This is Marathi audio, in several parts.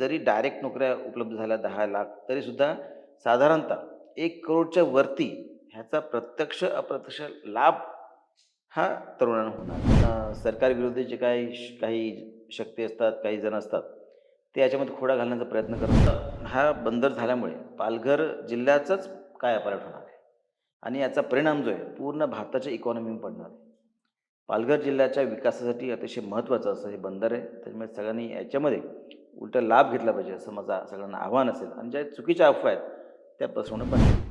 जरी डायरेक्ट नोकऱ्या उपलब्ध झाल्या दहा लाख तरीसुद्धा साधारणतः एक करोडच्या वरती ह्याचा प्रत्यक्ष अप्रत्यक्ष लाभ हा तरुणांना होणार. सरकारविरोधी जे काही श- काही शक्ती असतात काही जण असतात ते याच्यामध्ये खोडा घालण्याचा प्रयत्न करतात. हा बंदर झाल्यामुळे पालघर जिल्ह्याचाच कायापालट होणार आहे? आणि याचा परिणाम जो आहे पूर्ण भारताच्या इकॉनॉमीवर पडणार आहे. पालघर जिल्ह्याच्या विकासासाठी अतिशय महत्त्वाचं असं हे बंदर आहे. त्याच्यामुळे सगळ्यांनी याच्यामध्ये उलटा लाभ घेतला पाहिजे असं माझा सगळ्यांना आव्हान असेल. आणि ज्या चुकीच्या अफवा आहेत त्या पसरवणं बंद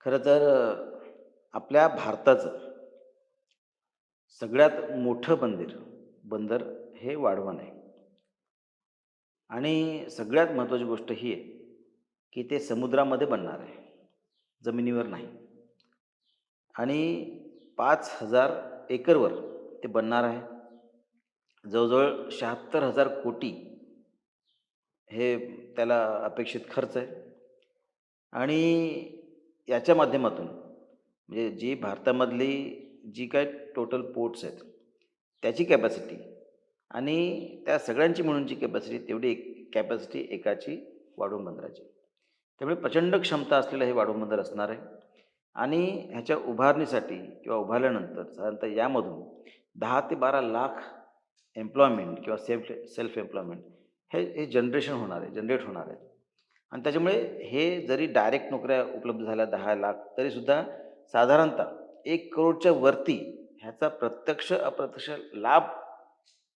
खरं तर आपल्या भारताचं सगळ्यात मोठं मंदिर बंदर हे वाढवण आहे. आणि सगळ्यात महत्त्वाची गोष्ट ही आहे की ते समुद्रामध्ये बनणार आहे जमिनीवर नाही. आणि पाच हजार एकरवर ते बनणार आहे. जवळजवळ शहात्तर हजार कोटी हे त्याला अपेक्षित खर्च आहे. आणि याच्या माध्यमातून म्हणजे जी भारतामधली जी काय टोटल पोर्ट्स आहेत त्याची कॅपॅसिटी आणि त्या सगळ्यांची म्हणून जी कॅपॅसिटी तेवढी एक कॅपॅसिटी एकाची वाढवून बंदराची. त्यामुळे प्रचंड क्षमता असलेलं हे वाढवून बंदर असणार आहे. आणि ह्याच्या उभारणीसाठी किंवा उभारल्यानंतर साधारणतः यामधून दहा ते बारा लाख एम्प्लॉयमेंट किंवा सेल्फ सेल्फ एम्प्लॉयमेंट हे हे जनरेशन होणार आहे जनरेट होणार आहे. आणि त्याच्यामुळे हे जरी डायरेक्ट नोकऱ्या उपलब्ध झाल्या दहा लाख तरीसुद्धा साधारणतः एक करोडच्या वरती ह्याचा प्रत्यक्ष अप्रत्यक्ष लाभ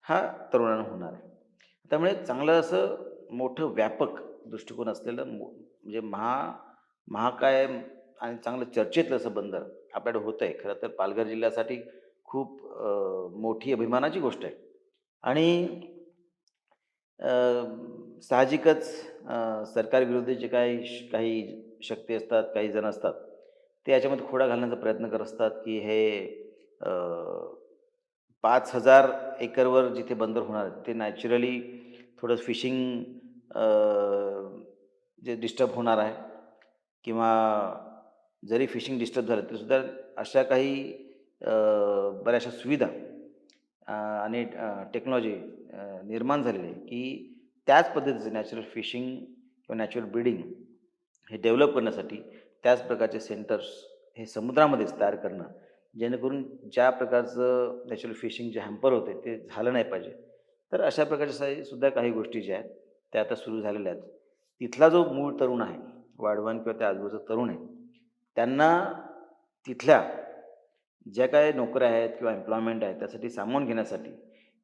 हा तरुणांना होणार आहे. त्यामुळे चांगलं असं मोठं व्यापक दृष्टिकोन असलेलं मो म्हणजे महा महाकाय आणि चांगलं चर्चेतलं असं बंदर आपल्याकडे होतं आहे खरं तर पालघर जिल्ह्यासाठी खूप मोठी अभिमानाची गोष्ट आहे. आणि साहजिकच सरकारविरोधी जे काही श- काही शक्ती असतात काही जण असतात ते याच्यामध्ये खोडा घालण्याचा प्रयत्न करत असतात की हे पाच हजार एकरवर जिथे बंदर होणार ते नॅचरली थोडं फिशिंग जे डिस्टर्ब होणार आहे किंवा जरी फिशिंग डिस्टर्ब झालं तरीसुद्धा अशा काही बऱ्याचशा सुविधा आणि टेक्नॉलॉजी निर्माण झालेली आहे की त्याच पद्धतीचं नॅचरल फिशिंग किंवा नॅचरल ब्रीडिंग हे डेव्हलप करण्यासाठी त्याच प्रकारचे सेंटर्स हे समुद्रामध्येच तयार करणं जेणेकरून ज्या प्रकारचं नॅचरल फिशिंग जे हॅम्पर होते ते झालं नाही पाहिजे. तर अशा प्रकारच्या सुद्धा काही गोष्टी ज्या आहेत त्या आता सुरू झालेल्या आहेत. तिथला जो मूळ तरुण आहे वाढवण किंवा त्या आजूबाजूचा तरुण आहे त्यांना तिथल्या ज्या काय नोकऱ्या आहेत किंवा एम्प्लॉयमेंट आहे त्यासाठी सामावून घेण्यासाठी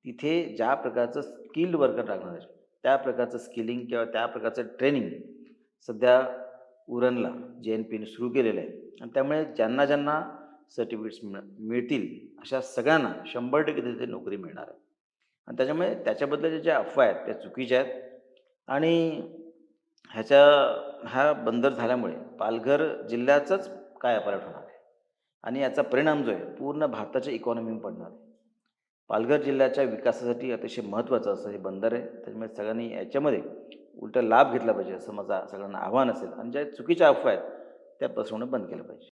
तिथे ज्या प्रकारचं स्किल्ड वर्कर लागणार आहे त्या प्रकारचं स्किलिंग किंवा त्या प्रकारचं ट्रेनिंग सध्या उरणला जे एन पीने सुरू केलेलं आहे. आणि त्यामुळे ज्यांना ज्यांना सर्टिफिकेट्स मिळ मिळतील अशा सगळ्यांना शंभर टक्के तिथे नोकरी मिळणार आहे. आणि त्याच्यामुळे त्याच्याबद्दलच्या ज्या अफवा आहेत त्या चुकीच्या आहेत. आणि ह्याच्या हा बंदर झाल्यामुळे पालघर जिल्ह्याचाच कायापालट होणार? आणि याचा परिणाम जो आहे पूर्ण भारताच्या इकॉनॉमीवर पडणार आहे. पालघर जिल्ह्याच्या विकासासाठी अतिशय महत्त्वाचं असं हे बंदर आहे. त्याच्यामुळे सगळ्यांनी याच्यामध्ये उलटा लाभ घेतला पाहिजे असं माझा सगळ्यांना आव्हान असेल. आणि ज्या चुकीच्या अफवा आहेत त्या पसरवणं बंद केलं पाहिजे.